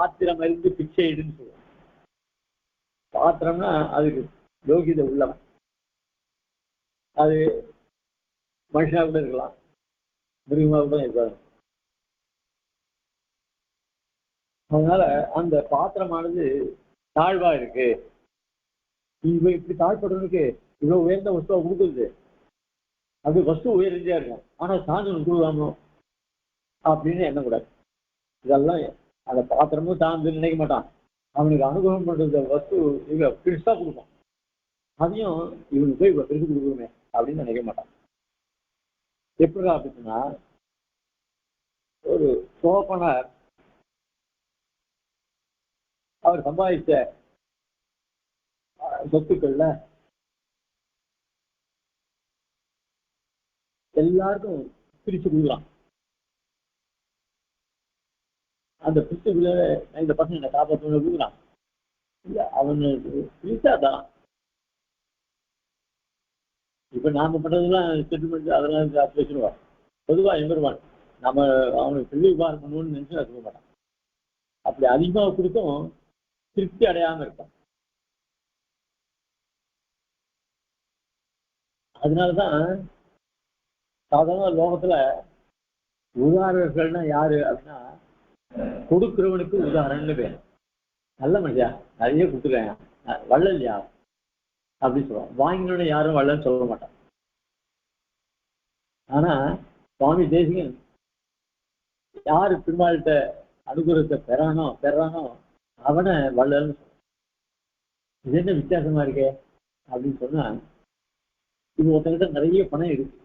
பாத்திரம் இருந்து பிச்சை இடுன்னு சொல்லுவாங்க. பாத்திரம்னா அதுக்கு லோகித உள்ளவன் அது மனுஷனா கூட இருக்கலாம். மிருகமா கூட இருக்காது அதனால அந்த பாத்திரமானது தாழ்வா இருக்கு. இவன் இப்படி தாழ்படுறதுக்கு இவ்வளவு உயர்ந்த வஸ்துவா கொடுக்குறது அது வஸ்து உயர்ந்தா இருக்கும். ஆனா சாஞ்சு கொடுக்காமோ அப்படின்னு எண்ணக்கூடாது. இதெல்லாம் அந்த பாத்திரமும் தாழ்ந்து நினைக்க மாட்டான். அவனுக்கு அனுகிரகம் பண்றது வஸ்து இவ பெருசா கொடுக்கும் அதையும் இவனுக்கு போய் இவ பெருசு கொடுக்கணுமே அப்படின்னு நினைக்க மாட்டான். எப்படிடா அப்படின்னா ஒரு சோப்பனர் அவர் சம்பாதிச்ச சொத்துக்கள்ல எல்லாருக்கும் பிரிச்சு கொடுக்குறான். அந்த பிரிச்சுக்குள்ள இந்த பசங்க என்ன காப்பாற்றணும் கொடுக்குறான் இல்ல அவனுக்கு பிரிச்சா தான். இப்ப நாம பண்றதெல்லாம் செட்டில்மெண்ட் அதெல்லாம் பேசிடுவான் பொதுவா எம்பெருவான் நம்ம அவனுக்கு பிள்ளை உபாரம் பண்ணணும்னு நினைச்சு சொல்ல மாட்டான். அப்படி அதிகமாக கொடுத்தும் திருப்தி அடையாம இருப்பான். அதனாலதான் சாதாரண லோகத்துல உதாரர்கள்னா யாரு அப்படின்னா கொடுக்கிறவனுக்கு உதாரணம்னு பேர். நல்ல மனுஷா நிறைய கொடுத்துருக்கேன் வள்ளல் யார் அப்படின்னு சொல்லுவான். வாங்கினோட யாரும் வள்ளல்னு சொல்ல மாட்டான். ஆனா சுவாமி தேசிகன் யாரு பெருமாள்கிட்ட அனுகூலத்தை பெறானோ பெறானோ அவனை வள்ளல்னு இது என்ன வித்தியாசமா இருக்கே? அப்படின்னு சொன்னா இது ஒருத்தங்கிட்ட நிறைய பணம் இருக்கு.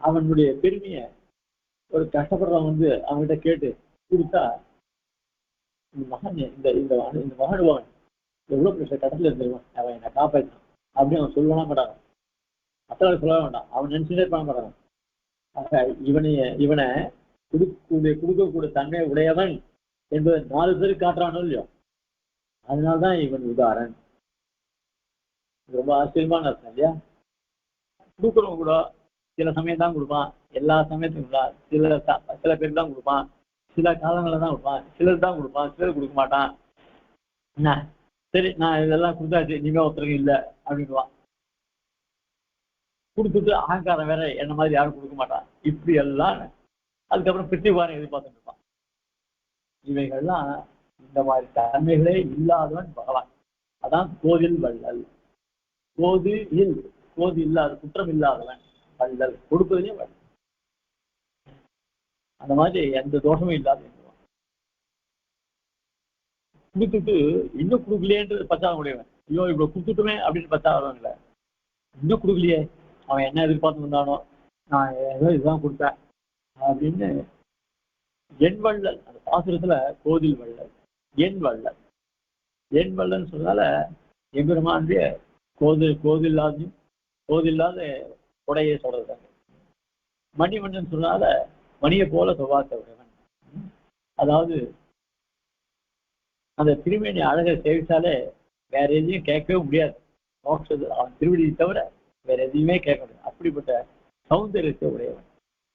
அவனுடைய பெருமைய ஒரு கஷ்டப்படுறவன் வந்து அவன்கிட்ட கேட்டு கொடுத்தா இந்த மகன் இந்த இந்த இந்த மகனுவன் எவ்வளவு பெரிய கடத்துல இருந்துருவான் அவன் என்னை காப்பாற்றான் அப்படின்னு அவன் சொல்லவே மாட்டான். மற்றவர்கள் சொல்ல வேண்டாம் அவன் நினைச்சுட்டே பண்ண மாட்டான் ஆக இவனைய இவனை கொடுக்கக்கூடிய கொடுக்கக்கூடிய தன்மை உடையவன் என்பதை நாலு பேர் காட்டுறானோ இல்லையோ? அதனால்தான் இவன் உதாரன் ரொம்ப ஆச்சரியமான அர்த்தம் இல்லையா? கொடுக்குறவங்க கூட சில சமயம் தான் கொடுப்பான். எல்லா சமயத்துக்கும் கொடுப்பான். சில சில பேர் தான் கொடுப்பான். சில காலங்களில் தான் கொடுப்பான். சிலர் தான் கொடுப்பான். சிலர் கொடுக்க மாட்டான். என்ன? சரி நான் இதெல்லாம் கொடுத்தாச்சு. இனிமே ஒருத்தருக்கு இல்லை. அப்படின்வான் கொடுத்துட்டு அகங்காரம் வேற என்ன மாதிரி யாரும் கொடுக்க மாட்டான். இப்படி எல்லாம் அதுக்கப்புறம் பிரத்திபாரம் எதிர்பார்த்துட்டு இருப்பான். இவைகள்லாம் இந்த மாதிரி தன்மைகளே இல்லாதவன் பகவான். அதான் கோதில் வள்ளல். கோது இல் கோது இல்லாத குற்றம் இல்லாதவன் வள்ளல் கொடுப்பதிலே வள்ளல் அந்த மாதிரி எந்த தோஷமும் இல்லாத கொடுத்துட்டு இன்னும் கொடுக்கலையேன்றது பச்சாக முடியவன் ஐயோ இவ்வளவு கொடுத்துட்டுமே அப்படின்னு பச்சாகிறவங்கள இன்னும் கொடுக்கலையே. அவன் என்ன எதிர்பார்த்து வந்தானோ நான் ஏதோ இதுதான் கொடுத்தேன். அப்படின்னு என் வள்ளல் அந்த பாசுரத்துல கோதில் வள்ளல் என் வள்ளல். என் வள்ளல்னு சொன்னால எம்பெருமானுடைய கோது கோதில்லாதையும் கோதில்லாத உடையை சொல்றாங்க மணிமன்றன் சொன்னால மணியை போல சுபாத்த உடையவன் அதாவது அந்த திருமேனி அழகை சேவிச்சாலே வேற எதையும் கேட்கவே முடியாது. மோட்சது அவன் திருவடியை தவிர வேற எதையுமே கேட்க முடியாது. அப்படிப்பட்ட சௌந்தரியத்தை உடையவன்.